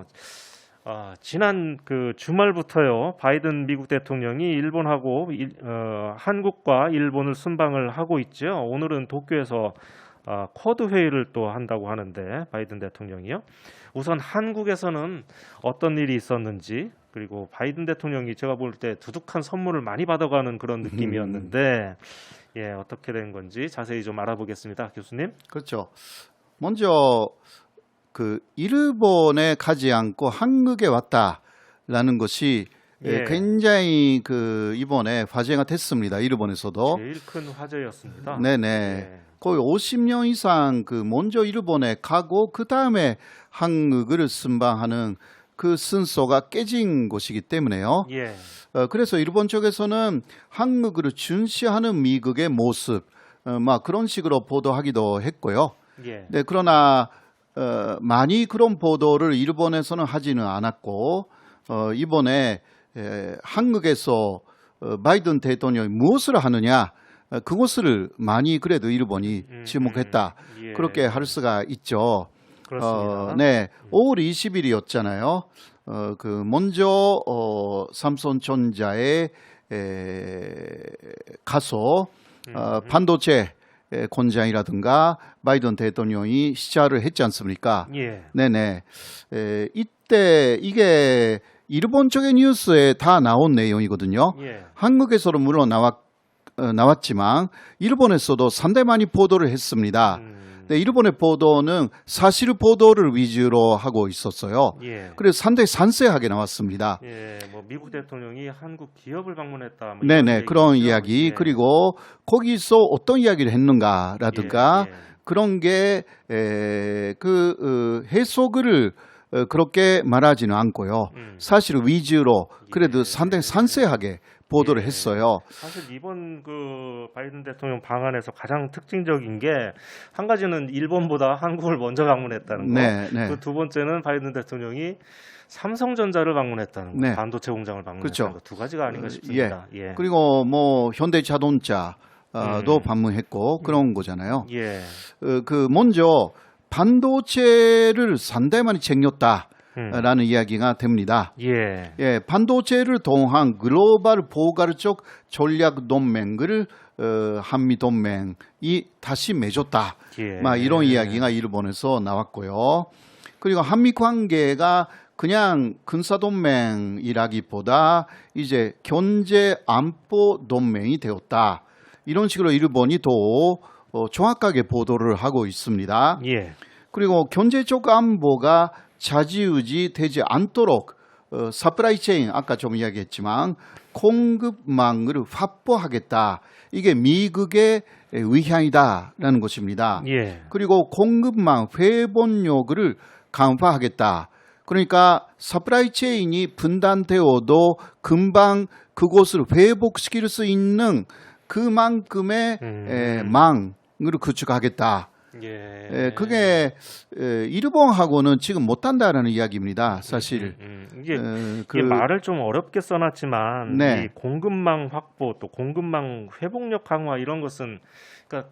있는데요. 아, 지난 그 주말부터요 바이든 미국 대통령이 일본하고 일- 어, 한국과 일본을 순방을 하고 있죠. 오늘은 도쿄에서 아, 쿼드 회의를 또 한다고 하는데 바이든 대통령이요. 우선 한국에서는 어떤 일이 있었는지 그리고 바이든 대통령이 제가 볼 때 두둑한 선물을 많이 받아가는 그런 느낌이었는데 예 어떻게 된 건지 자세히 좀 알아보겠습니다, 교수님. 그렇죠. 먼저 그 일본에 가지 않고 한국에 왔다라는 것이 예, 예. 굉장히 그 이번에 화제가 됐습니다. 일본에서도. 제일 큰 화제였습니다. 어? 네네. 예. 거의 50년 이상 그 먼저 일본에 가고 그 다음에 한국을 순방하는 그 순서가 깨진 곳이기 때문에요. 예. 어, 그래서 일본 쪽에서는 한국을 중시하는 미국의 모습, 어, 막 그런 식으로 보도하기도 했고요. 예. 네, 그러나 어, 많이 그런 보도를 일본에서는 하지는 않았고 어, 이번에 에, 한국에서 어, 바이든 대통령이 무엇을 하느냐 어, 그것을 많이 그래도 일본이 음, 지목했다 음, 예. 그렇게 할 수가 있죠. 그렇습니다. 어, 네, 5월 20일이었잖아요. 어, 그 먼저 어, 삼성전자에 에, 가서 음, 어, 반도체 에, 공장이라든가 바이든 대통령이 시작을 했지 않습니까? 예. 네네. 에, 이때 이게 일본 쪽의 뉴스에 다 나온 내용이거든요. 예. 한국에서도 물론 나왔, 어, 나왔지만 일본에서도 상당히 많이 보도를 했습니다. 음, 네, 일본의 보도는 사실 보도를 위주로 하고 있었어요. 예. 그래서 상당히 상세하게 나왔습니다. 예, 뭐 미국 대통령이 한국 기업을 방문했다. 뭐 네네, 얘기죠. 그런 이야기. 예. 그리고 거기서 어떤 이야기를 했는가라든가 예, 예. 그런 게, 에, 그, 어, 해석을 어, 그렇게 말하지는 않고요. 음. 사실 위주로 그래도 예. 상당히 상세하게 보도를 예. 했어요. 사실 이번 그 바이든 대통령 방안에서 가장 특징적인 게 한 가지는 일본보다 한국을 먼저 방문했다는 거. 네, 네. 그 두 번째는 바이든 대통령이 삼성전자를 방문했다는 거. 네. 반도체 공장을 방문했다는 그렇죠. 거. 두 가지가 아닌가 어, 싶습니다. 예. 그리고 뭐 현대자동차도 음. 방문했고 그런 거잖아요. 예. 어, 그 먼저 반도체를 상당히 많이 챙겼다 라는 음. 이야기가 됩니다. 예. 예, 반도체를 통한 글로벌 포괄적 전략 동맹을 어, 한미 동맹이 다시 맺었다. 예. 막 이런 이야기가 일본에서 나왔고요. 그리고 한미 관계가 그냥 군사 동맹이라기보다 이제 경제 안보 동맹이 되었다. 이런 식으로 일본이 더 어, 정확하게 보도를 하고 있습니다. 예. 그리고 경제적 안보가 좌지우지 되지 않도록 어, 서프라이 체인 아까 좀 이야기했지만 공급망을 확보하겠다. 이게 미국의 위향이다라는 것입니다. 예. 그리고 공급망 회복력을 강화하겠다. 그러니까 서프라이 체인이 분단되어도 금방 그곳을 회복시킬 수 있는 그만큼의 음. 에, 망을 구축하겠다. 예. 에, 그게 에, 일본하고는 지금 못한다라는 이야기입니다. 사실 음, 음. 이게 에, 그, 이게 말을 좀 어렵게 써놨지만 네. 이 공급망 확보 또 공급망 회복력 강화 이런 것은 그러니까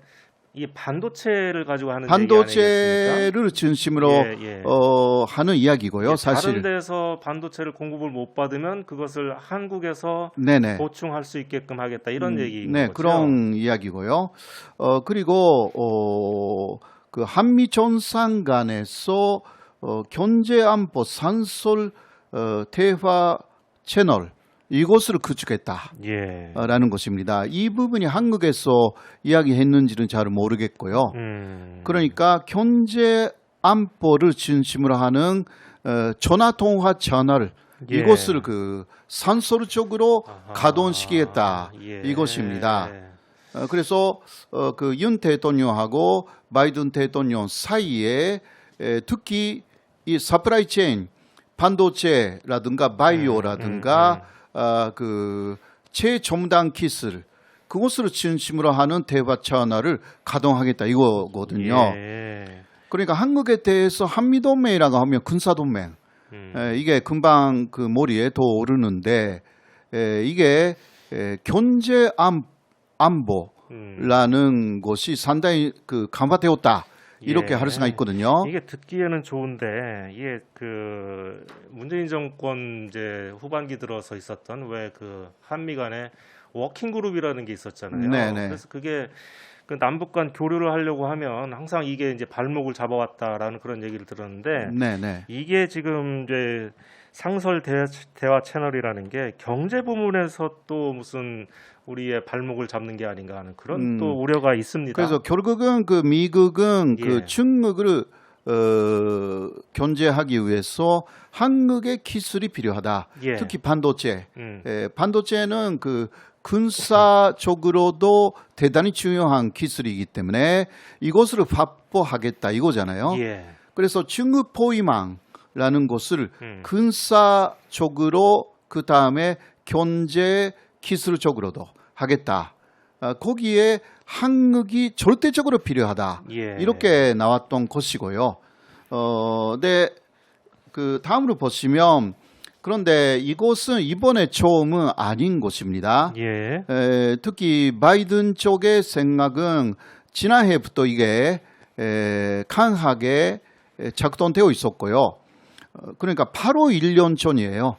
이 반도체를 가지고 하는 반도체를 아니겠습니까? 예, 예. 어, 하는 이야기고요. 예, 사실 다른 데서 반도체를 공급을 못 받으면 그것을 한국에서 네네. 보충할 수 있게끔 하겠다 이런 음, 얘기인 네, 거죠. 그런 이야기고요. 어, 그리고 어, 그 한미 정상 간에서 어, 경제 안보 산솔 어, 대화 채널 이것을 구축했다라는 예. 것입니다. 이 부분이 한국에서 이야기했는지는 잘 모르겠고요. 음. 그러니까 경제 안보를 중심으로 하는 어, 전화 통화 채널 예. 이것을 그 산소적으로 아하. 가동시키겠다 예. 이것입니다. 어, 그래서 어, 그윤 대통령하고 바이든 대통령 사이에 에, 특히 이 서프라이 체인 반도체라든가 바이오라든가 아, 그 최첨단 기술 그것을 중심으로 하는 대화 채널을 가동하겠다 이거거든요. 예. 그러니까 한국에 대해서 한미 동맹이라고 하면 군사 동맹 음. 에, 이게 금방 그 머리에 더 오르는데 에, 이게 에, 경제 안, 안보라는 음. 것이 상당히 그 강화되었다. 이렇게 예. 할 수가 있거든요. 이게 듣기에는 좋은데 이게 그 문재인 정권 이제 후반기 들어서 있었던 왜 그 한미 간의 워킹 그룹이라는 게 있었잖아요. 네네. 그래서 그게 그 남북 간 교류를 하려고 하면 항상 이게 이제 발목을 잡아왔다라는 그런 얘기를 들었는데 네, 네. 이게 지금 이제 상설 대, 대화 채널이라는 게 경제 부문에서 또 무슨 우리의 발목을 잡는 게 아닌가 하는 그런 음. 또 우려가 있습니다. 그래서 결국은 그 미국은 예. 그 중국을 어, 견제하기 위해서 한국의 기술이 필요하다. 예. 특히 반도체. 음. 에, 반도체는 그 군사적으로도 대단히 중요한 기술이기 때문에 이것을 확보하겠다 이거잖아요. 예. 그래서 중국 포위망 라는 것을 음. 군사적으로 그 다음에 경제 기술적으로도 하겠다. 아, 거기에 한국이 절대적으로 필요하다. 예. 이렇게 나왔던 것이고요. 어, 네, 그 다음으로 보시면 그런데 이것은 이번에 처음은 아닌 것입니다. 예. 에, 특히 바이든 쪽의 생각은 지난해부터 이게 에, 강하게 에, 작동되어 있었고요. 어, 그러니까 8월 1년 전이에요.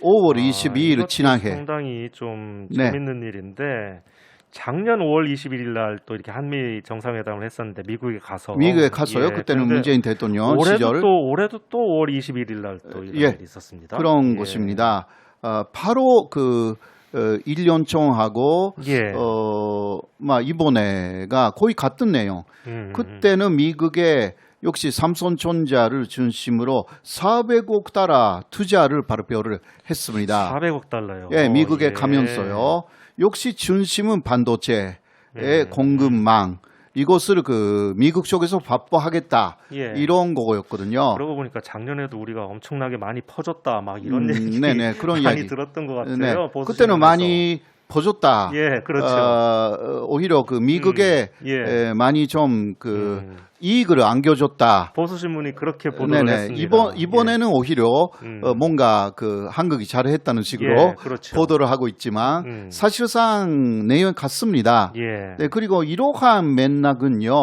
5월 아, 22일 이것도 지난해. 상당히 좀 네. 재밌는 일인데 작년 5월 21일 날 또 이렇게 한미 정상회담을 했었는데 미국에 가서 미국에 갔어요. 예, 그때는 문재인 대통령 올해도 시절 또 올해도 또 5월 21일 날또 이런 예, 일이 있었습니다. 그런 예. 것입니다. 어, 바로 그 어, 1년 총하고 예. 어, 막 이번에가 거의 같은 내용. 음, 그때는 미국의 역시 삼성전자를 중심으로 400억 달러 투자를 발표를 했습니다. 400억 달러요. 예, 미국에 예. 가면서요. 역시 중심은 반도체의 음. 공급망 이것을 그 미국 쪽에서 확보하겠다 예. 이런 거였거든요. 그러고 보니까 작년에도 우리가 엄청나게 많이 퍼졌다 막 이런 음, 얘기 네네, 그런 많이 이야기. 들었던 것 같아요. 네, 그때는. 많이 퍼졌다. 예, 그렇죠. 어, 오히려 그 미국에 음, 예. 에, 많이 좀그 음. 이익을 안겨줬다. 보수 신문이 그렇게 보도를 네네. 했습니다. 이번 이번에는 오히려 음. 어, 뭔가 그 한국이 잘했다는 식으로 예, 그렇죠. 보도를 하고 있지만 음. 사실상 내용 같습니다. 예. 네, 그리고 이러한 맥락은요,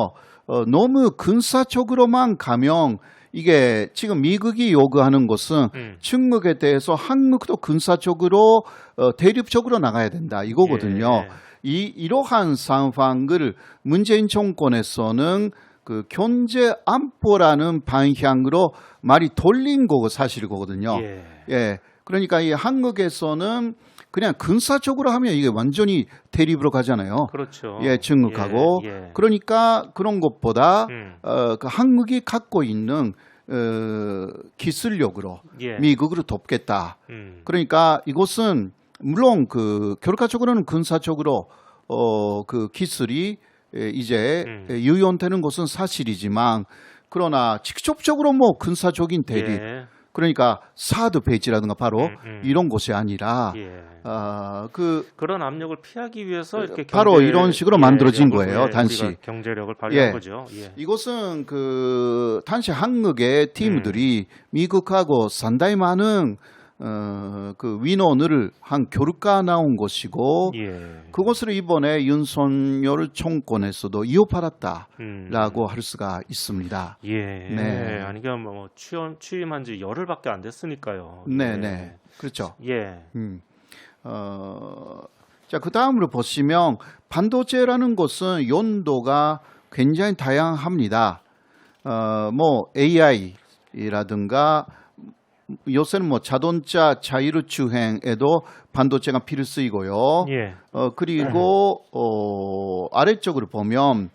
어, 너무 군사적으로만 가면 이게 지금 미국이 요구하는 것은 음. 중국에 대해서 한국도 군사적으로 어, 대립적으로 나가야 된다 이거거든요. 예. 이 이러한 상황을 문재인 정권에서는 그 경제 안보라는 방향으로 말이 돌린 거고 사실이거든요. 예. 예. 그러니까 이 한국에서는 그냥 군사적으로 하면 이게 완전히 대립으로 가잖아요. 그렇죠. 예, 중국하고. 예, 예. 그러니까 그런 것보다 음. 어, 그 한국이 갖고 있는 어, 기술력으로 예. 미국으로 돕겠다. 음. 그러니까 이것은 물론 그 결과적으로는 군사적으로 어, 그 기술이 에, 이제 음. 에, 유연되는 것은 사실이지만 그러나 직접적으로 뭐 군사적인 대립 예. 그러니까 사드 배지라든가 바로 음, 음. 이런 것이 아니라 예. 아, 그 그런 압력을 피하기 위해서 이렇게 바로 경제- 이런 식으로 예, 만들어진 력을, 거예요, 예, 단시. 우리가 경제력을 발휘한 예. 거죠. 예. 이것은 그 단지 한국의 팀들이 음. 미국하고 상당히 많은 어, 그 민원을 한 교류가 나온 것이고 예. 그것을 이번에 윤석열 정권에서도 이어받았다라고 음. 할 수가 있습니다. 예. 네. 아니 그냥 뭐 취임 취임한 지 열흘밖에 안 됐으니까요. 네, 예. 네, 그렇죠. 예. 음. 어, 자, 그 다음으로 보시면 반도체라는 것은 연도가 굉장히 다양합니다. 어, 뭐 AI라든가 요새는 뭐 자동차 자율 주행에도 반도체가 필수이고요. 예. 어, 그리고 어, 아래쪽으로 보면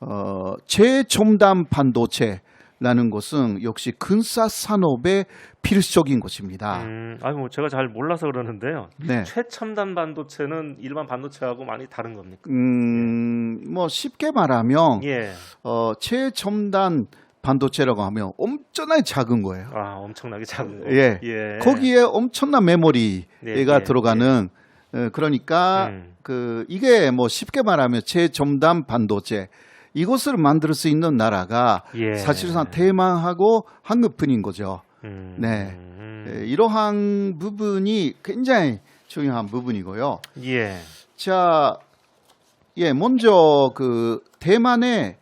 어, 최첨단 반도체라는 것은 역시 근사 산업의 필수적인 것입니다. 음, 아니 뭐 제가 잘 몰라서 그러는데요. 네. 최첨단 반도체는 일반 반도체하고 많이 다른 겁니까? 음, 뭐 쉽게 말하면 예. 어, 최첨단 반도체라고 하면 엄청나게 작은 거예요. 아, 엄청나게 작은 거. 예. 예. 거기에 엄청난 메모리가 네, 예, 들어가는 어, 그러니까 음. 그 이게 뭐 쉽게 말하면 최첨단 반도체 이것을 만들 수 있는 나라가 예. 사실상 대만하고 한국뿐인 거죠. 음. 네. 음. 예, 이러한 부분이 굉장히 중요한 부분이고요. 예. 자, 예, 먼저 그 대만의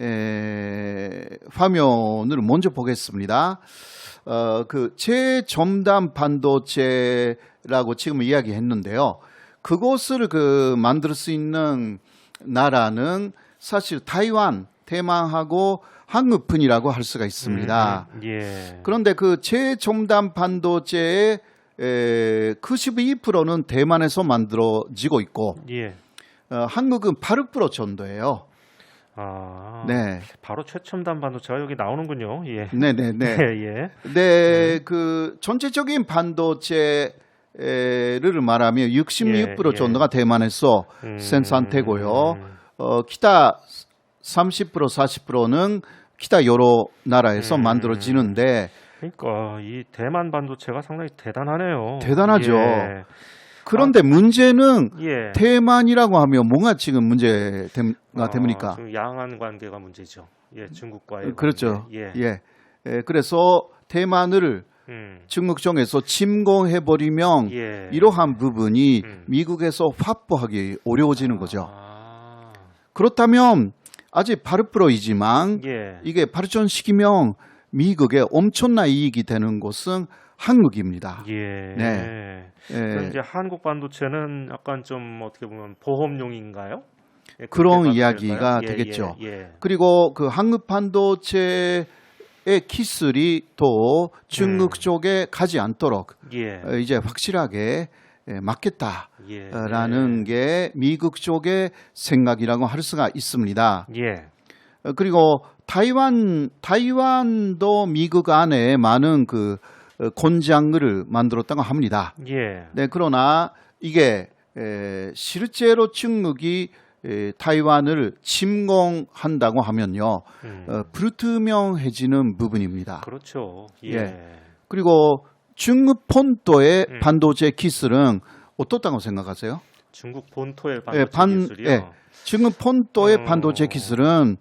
에, 화면을 먼저 보겠습니다. 어, 그 최첨단 반도체라고 지금 이야기했는데요. 그것을 그 만들 수 있는 나라는 사실 타이완, 대만하고 한국뿐이라고 할 수가 있습니다. 음, 예. 그런데 그 최첨단 반도체의 에, 92%는 대만에서 만들어지고 있고 예. 어, 한국은 8% 정도예요. 아. 네, 바로 최첨단 반도체가 여기 나오는군요. 예. 네, 네, 네. 예. 네, 그 전체적인 반도체 를 말하면 66% 예, 예. 정도가 대만에서 음, 생산되고요. 어, 기타 30% 40%는 기타 여러 나라에서 음. 만들어지는데 그러니까 이 대만 반도체가 상당히 대단하네요. 대단하죠. 예. 그런데 문제는 예. 대만이라고 하면 뭔가 지금 문제가 어, 됩니까? 지금 양안 관계가 문제죠. 예, 중국과의 그렇죠. 관계. 예. 예. 예, 그래서 대만을 음. 중국정에서 침공해 버리면 예. 이러한 부분이 음. 미국에서 확보하기 어려워지는 거죠. 아. 그렇다면 아직 8%이지만 예. 이게 발전시키면 미국에 엄청난 이익이 되는 곳은 한국입니다. 예. 네. 예, 이제 한국 반도체는 약간 좀 어떻게 보면 보험용인가요? 예, 그런 이야기가 될까요? 되겠죠. 예, 예. 그리고 그 한국 반도체의 기술이 또 중국 음. 쪽에 가지 않도록 예. 어, 이제 확실하게 예, 막겠다라는 예. 게 미국 쪽의 생각이라고 할 수가 있습니다. 예. 어, 그리고 타이완 타이완도 미국 안에 많은 그 어, 공장을 만들었다고 합니다. 예. 네, 그러나 이게 에, 실제로 중국이 에, 타이완을 침공한다고 하면요, 음. 어, 불투명해지는 부분입니다. 그렇죠. 예. 예. 그리고 중국 본토의 음. 반도체 기술은 어떻다고 생각하세요? 중국 본토의 반도체 예, 반- 기술이요. 예. 중국 본토의 어. 반도체 기술은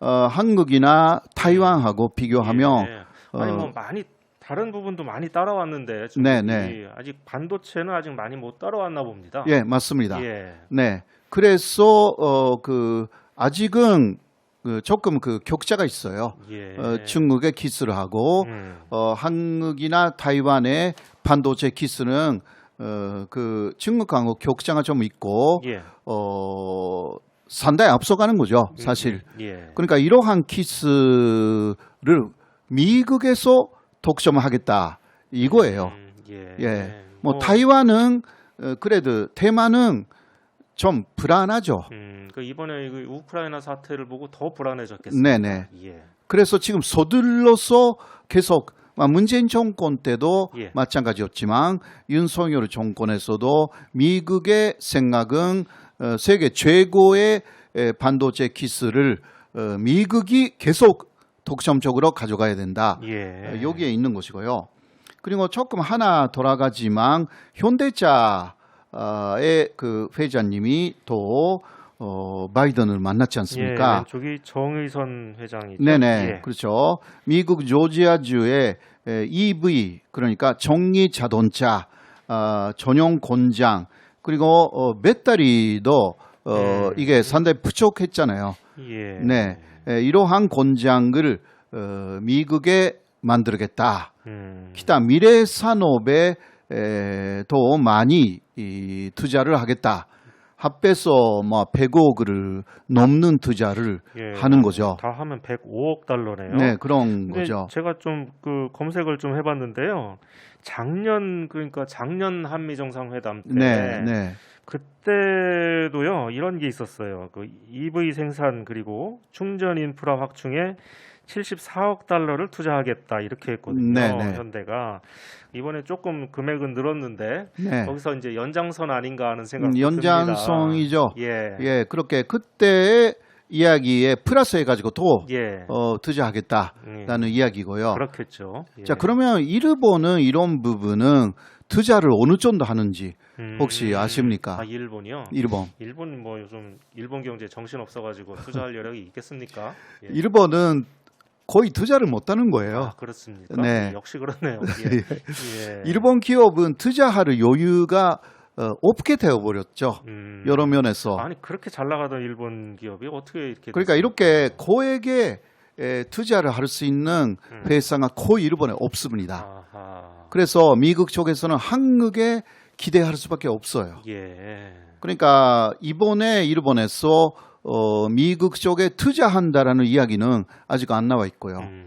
어, 한국이나 타이완하고 비교하면 예. 아니 어, 뭐 많이 다른 부분도 많이 따라왔는데 중국이 네, 네. 아직 반도체는 아직 많이 못 따라왔나 봅니다. 예 맞습니다. 예. 네, 그래서 어, 그 아직은 그 조금 그 격차가 있어요. 예. 어, 중국의 기술하고 음. 어, 한국이나 타이완의 반도체 기술은 어, 그 중국하고 격차가 좀 있고 예. 어, 상당히 앞서가는 거죠, 사실. 음, 예. 그러니까 이러한 기술을 미국에서 독점하겠다 이거예요. 음, 예. 예. 뭐 타이완은 어, 그래도 대만은 좀 불안하죠. 음, 그 이번에 그 우크라이나 사태를 보고 더 불안해졌겠습니다. 네네. 예. 그래서 지금 서둘러서 계속 아, 문재인 정권 때도 예. 마찬가지였지만 윤석열 정권에서도 미국의 생각은 어, 세계 최고의 에, 반도체 기술을 어, 미국이 계속 독점적으로 가져가야 된다. 예. 어, 여기에 있는 것이고요. 그리고 조금 하나 돌아가지만 현대차의 그 회장님이 또 어, 바이든을 만났지 예, 않습니까? 왼쪽이 정의선 회장이죠. 네네, 예. 그렇죠. 미국 조지아주의 에, EV 그러니까 전기 자동차 아, 전용 공장 그리고 어, 배터리도 어, 예. 이게 상당히 부족했잖아요. 예. 네, 에, 이러한 공장을 어, 미국에 만들겠다. 음. 기타 미래 산업에 에, 더 많이 이, 투자를 하겠다. 합해서 뭐 100억을 넘는 투자를 예, 하는 거죠. 다 하면 105억 달러네요. 네, 그런 거죠. 제가 좀 그 검색을 좀 해봤는데요. 작년 그러니까 작년 한미 정상회담 때 네, 네. 그때도요 이런 게 있었어요. 그 EV 생산 그리고 충전 인프라 확충에 74억 달러를 투자하겠다 이렇게 했거든요. 네, 네. 현대가 이번에 조금 금액은 늘었는데 네. 거기서 이제 연장선 아닌가 하는 생각. 음, 연장성이죠. 예. 예, 그렇게 그때의 이야기에 플러스 해가지고 또 예. 어, 투자하겠다라는 예. 이야기고요. 그렇겠죠. 예. 자, 그러면 일본은 이런 부분은 투자를 어느 정도 하는지 혹시 음, 아십니까? 아 일본이요. 일본. 일본 뭐 요즘 일본 경제 정신 없어가지고 투자할 여력이 있겠습니까? 예. 일본은 거의 투자를 못하는 거예요. 아 그렇습니까? 네. 역시 그렇네요. 예. 예. 일본 기업은 투자할 여유가 어, 없게 되어버렸죠. 음. 여러 면에서. 아니 그렇게 잘 나가던 일본 기업이 어떻게 이렇게 그러니까 됐습니까? 이렇게 고액의 에, 투자를 할 수 있는 음. 회사가 거의 일본에 없습니다. 아하. 그래서 미국 쪽에서는 한국에 기대할 수밖에 없어요. 예. 그러니까 이번에 일본에서 어, 미국 쪽에 투자한다라는 이야기는 아직 안 나와 있고요. 음.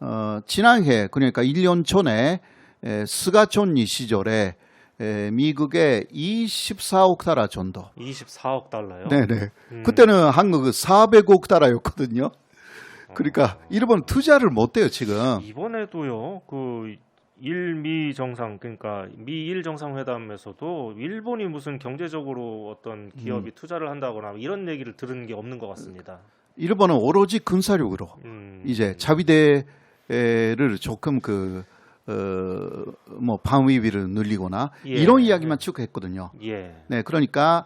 어, 지난해 그러니까 1년 전에 에, 스가촌니 시절에 에, 미국에 24억 달러 정도. 24억 달러요. 네네. 음. 그때는 한국은 400억 달러였거든요. 그러니까 일본 투자를 못 해요 지금. 이번에도요. 그 일미 정상 그러니까 미일 정상회담에서도 일본이 무슨 경제적으로 어떤 기업이 음. 투자를 한다거나 이런 얘기를 들은 게 없는 것 같습니다. 일본은 오로지 군사력으로 음. 이제 자위대를 조금 그 어, 뭐 방위비를 늘리거나 예. 이런 이야기만 쭉 했거든요. 예. 네, 그러니까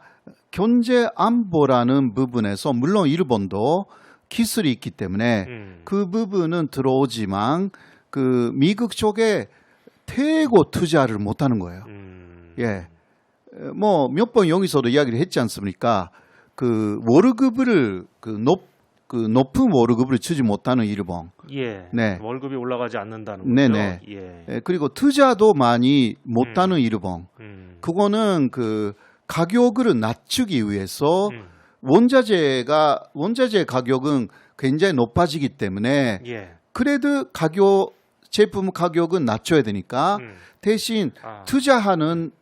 경제 안보라는 부분에서 물론 일본도 기술이 있기 때문에 음. 그 부분은 들어오지만 그 미국 쪽에 태고 투자를 못 하는 거예요. 음. 예. 뭐 몇 번 여기서도 이야기를 했지 않습니까? 그 월급을 그 높, 그 높은 월급을 주지 못하는 일본. 예. 네. 월급이 올라가지 않는다는 거죠. 네네. 예. 예, 그리고 투자도 많이 못하는 일본. 음. 그거는 그 가격을 낮추기 위해서 음. 원자재가 원자재 가격은 굉장히 높아지기 때문에 예. 그래도 가격 제품 가격은 낮춰야 되니까 음. 대신 아. 투자하는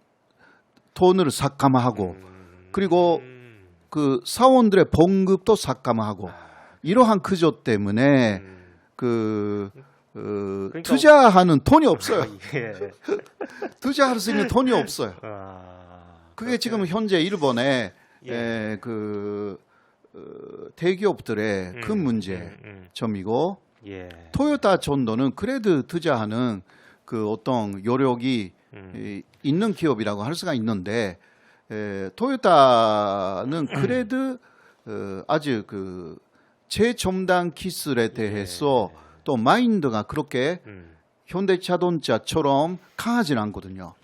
돈을 삭감하고 음. 그리고 음. 그 사원들의 봉급도 삭감하고 이러한 크조 때문에 음. 그 어, 그러니까- 투자하는 돈이 없어요. 예. 투자할 수 있는 돈이 없어요. 아. 그게 그렇게- 지금 현재 일본의 예. 에, 그 어, 대기업들의 음, 큰 문제 음, 음. 점이고 예. 토요타 전도는 그래도 투자하는 그 어떤 요력이 음. 이, 있는 기업이라고 할 수가 있는데 에, 토요타는 그래도 어, 아주 그 최첨단 기술에 대해서 또 마인드가 그렇게 음. 현대자동차처럼 강하진 않거든요.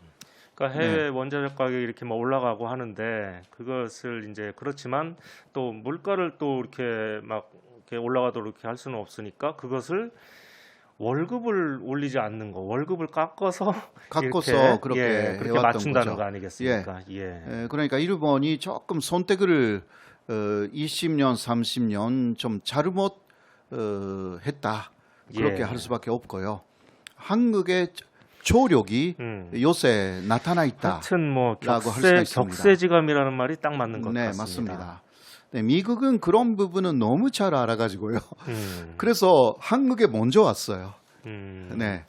그러니까 해외 원자력 가격이 이렇게 막 올라가고 하는데 그것을 이제 그렇지만 또 물가를 또 이렇게 막 이렇게 올라가도록 이렇게 할 수는 없으니까 그것을 월급을 올리지 않는 거, 월급을 깎아서 깎아서 그렇게 예, 그렇게 맞춘다는 거죠. 거 아니겠습니까? 예. 에, 그러니까 일본이 조금 선택을 어, 20년, 30년 좀 잘못 어, 했다. 그렇게 예. 할 수밖에 없고요. 한국의 조력이 음. 요새 나타나 있다. 하여튼 뭐 라고 할 수가 격세 있습니다. 격세지감이라는 말이 딱 맞는 것 네, 같습니다. 맞습니다. 네, 미국은 그런 부분은 너무 잘 알아가지고요. 음. 그래서 한국에 먼저 왔어요. 음. 네,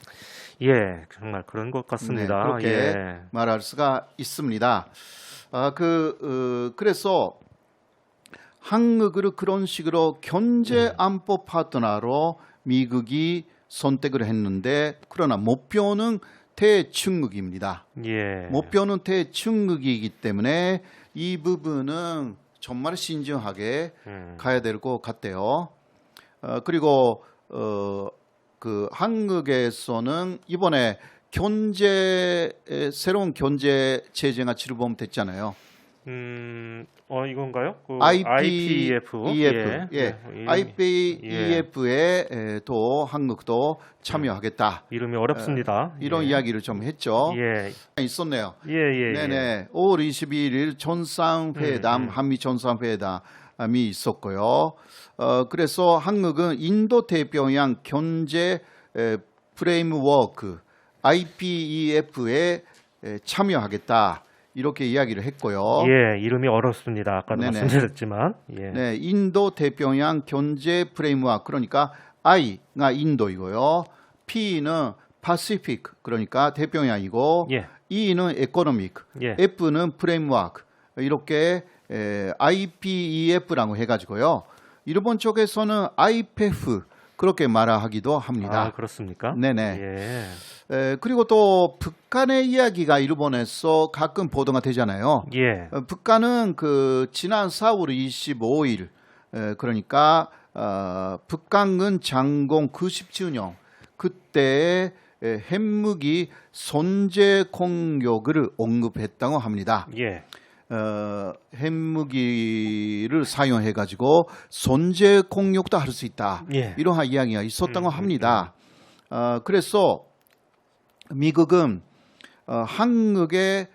예, 정말 그런 것 같습니다. 네, 그렇게 예. 말할 수가 있습니다. 아, 그, 어, 그래서 한국을 그런 식으로 경제 네. 안보 파트너로 미국이 선택을 했는데 그러나 목표는 대중국입니다. 예. 목표는 대중국이기 때문에 이 부분은 정말 신중하게 음. 가야 될 것 같대요. 어, 그리고 어, 그 한국에서는 이번에 에, 새로운 경제 체제가 출범됐잖아요. 음, 어 이건가요? 그 IPEF, IPEF. 예, 예. 이- IPEF에 에, 또 한국도 참여하겠다. 이름이 어렵습니다. 이런 예. 이야기를 좀 했죠. 예. 있었네요. 예, 예. 예. 네네. 5월 21일 전상회담, 음, 음. 한미 전상회담 이 있었고요. 어, 그래서 한국은 인도 태평양 경제 에, 프레임워크 IPEF에 에, 참여하겠다. 이렇게 이야기를 했고요. 예, 이름이 어렵습니다. 아까도 네네. 말씀드렸지만. 예. 네, 인도 태평양 경제 프레임워크 그러니까 I가 인도이고요. P는 파시픽 그러니까 태평양이고 예. E는 에코노믹, 예. F는 프레임워크 이렇게 에, IPEF라고 해가지고요. 일본 쪽에서는 IPEF 그렇게 말하기도 아, 합니다. 그렇습니까? 네네. 예. 에, 그리고 또 북한의 이야기가 일본에서 가끔 보도가 되잖아요. 예. 어, 북한은 그 지난 4월 25일 에, 그러니까 어, 북한군 장공 90주년 그때 에, 핵무기 손재 공격을 언급했다고 합니다. 예. 어, 핵무기를 사용해 가지고 손재 공격도 할 수 있다. 예. 이러한 이야기가 있었다고 음, 음, 합니다. 어, 그래서 미국은 어, 한국의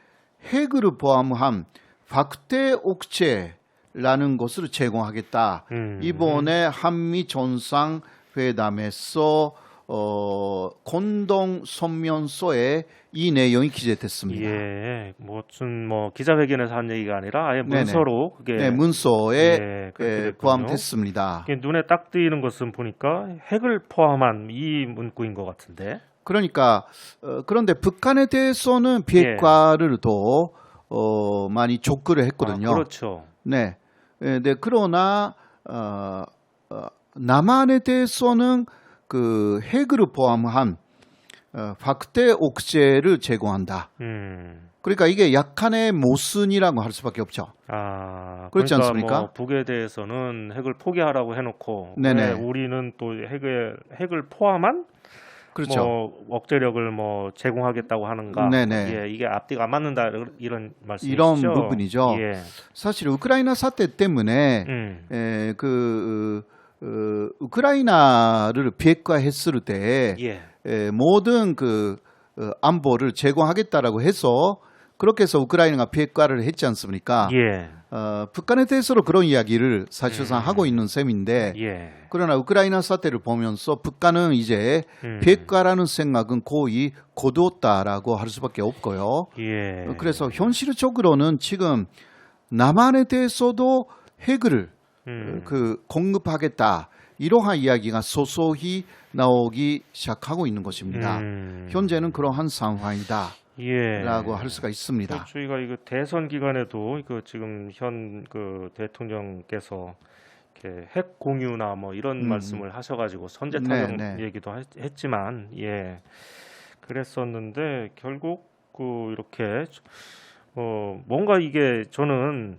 핵을 포함한 확대 옥체라는 것을 제공하겠다. 음. 이번에 한미 정상 회담에서 어, 공동 선면서에 이 내용이 기재됐습니다. 예. 무슨 뭐 기자회견에서 한 얘기가 아니라 아예. 문서로 그게 네, 문서에 예, 됐군요. 포함됐습니다. 눈에 딱 띄는 것은 보니까 핵을 포함한 이 문구인 것 같은데. 그러니까 어, 그런데 북한에 대해서는 비핵화를 더 어, 많이 촉구를 했거든요. 아, 그렇죠. 네. 예, 네, 그러나 어, 어, 남한에 대해서는 그 핵을 포함한 어, 확대 옥제를 제공한다. 음. 그러니까 이게 약한의 모순이라고 할 수밖에 없죠. 아, 그렇지 그러니까 않습니까? 뭐 북에 대해서는 핵을 포기하라고 해놓고 네네. 왜 우리는 또 핵을 핵을 포함한 그렇죠. 뭐 억제력을 뭐 제공하겠다고 하는가? 네네. 예, 이게 앞뒤가 안 맞는다 이런 말씀이시죠? 이런 부분이죠. 예. 사실 우크라이나 사태 때문에 음. 에, 그 어, 우크라이나를 비핵화했을 때 예. 에, 모든 그 어, 안보를 제공하겠다라고 해서 그렇게 해서 우크라이나가 비핵화를 했지 않습니까? 예. 어, 북한에 대해서도 그런 이야기를 사실상 음. 하고 있는 셈인데 예. 그러나 우크라이나 사태를 보면서 북한은 이제 음. 비핵화라는 생각은 거의 고두었다라고 할 수밖에 없고요. 예. 어, 그래서 현실적으로는 지금 남한에 대해서도 핵을 음. 그 공급하겠다 이러한 이야기가 소소히 나오기 시작하고 있는 것입니다. 음. 현재는 그러한 상황이다라고 예. 할 수가 있습니다. 그 저희가 이거 대선 기간에도 그 지금 현 그 대통령께서 이렇게 핵 공유나 뭐 이런 음. 말씀을 하셔가지고 선제 네, 타격 네. 얘기도 했- 했지만 예 그랬었는데 결국 그 이렇게 어 뭔가 이게 저는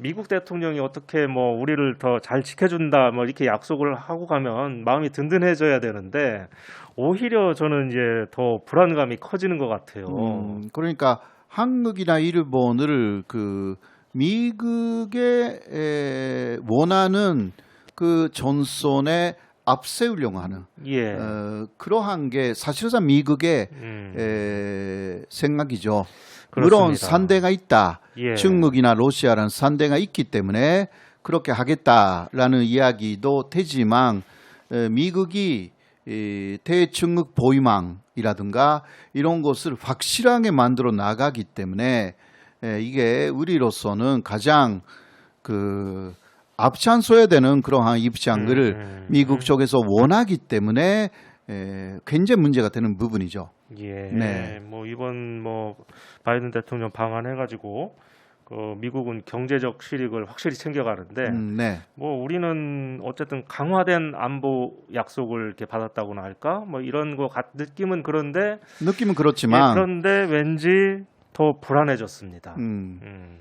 미국 대통령이 어떻게 뭐 우리를 더 잘 지켜준다 뭐 이렇게 약속을 하고 가면 마음이 든든해져야 되는데 오히려 저는 이제 더 불안감이 커지는 것 같아요. 음, 그러니까 한국이나 일본을 그 미국의 에, 원하는 그 전선에 앞세우려고 하는 예. 어, 그러한 게 사실상 미국의 음, 에, 생각이죠. 그렇습니다. 물론 산대가 있다. 예. 중국이나 러시아라는 산대가 있기 때문에 그렇게 하겠다라는 이야기도 되지만 에, 미국이 이 대중국 보위망이라든가 이런 것을 확실하게 만들어 나가기 때문에 에, 이게 우리로서는 가장 그 앞장서야 되는 그러한 입장을 음, 미국 쪽에서 원하기 때문에 에, 굉장히 문제가 되는 부분이죠. 예. 네. 뭐 이번 뭐 바이든 대통령 방한해가지고 그 미국은 경제적 실익을 확실히 챙겨가는데 음, 네. 뭐 우리는 어쨌든 강화된 안보 약속을 이렇게 받았다고나 할까? 뭐 이런 거 같, 느낌은 그런데 느낌은 예, 그렇지만 그런데 왠지 더 불안해졌습니다. 음, 음.